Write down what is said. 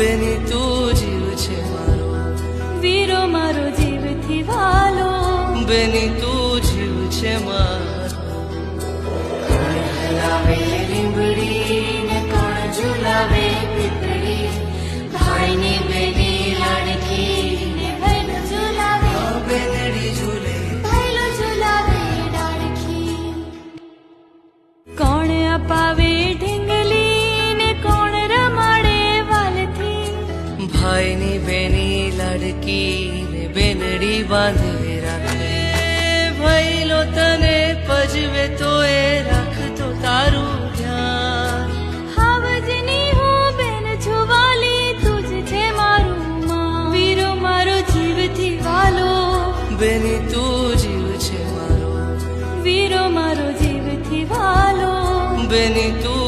બેની તું જીવ છે મારો. વીરો મારો જીવથી વાલો. બેની તું જીવ છે મારો. હલાવે લીંબડી ને કોણ ઝુલાવે પીપળી. ભાઈની બેની લાડકી ને ભાઈલો ઝુલાવે. બેનડી ઝૂલે. ભાઈલો ઝુલાવે ડાળખી કોણ અપાવે લાડકી બેનડી બાંધે રાખે ભઈલો તને પજવે તો એ રાખતો તારું ધ્યાન હાવજની હું બેન છું વાલી તું જ છે મારું માં વીરો મારો જીવથી વાલો બેની તું જીવ છે મારો વીરો મારો જીવથી વાલો બેની તું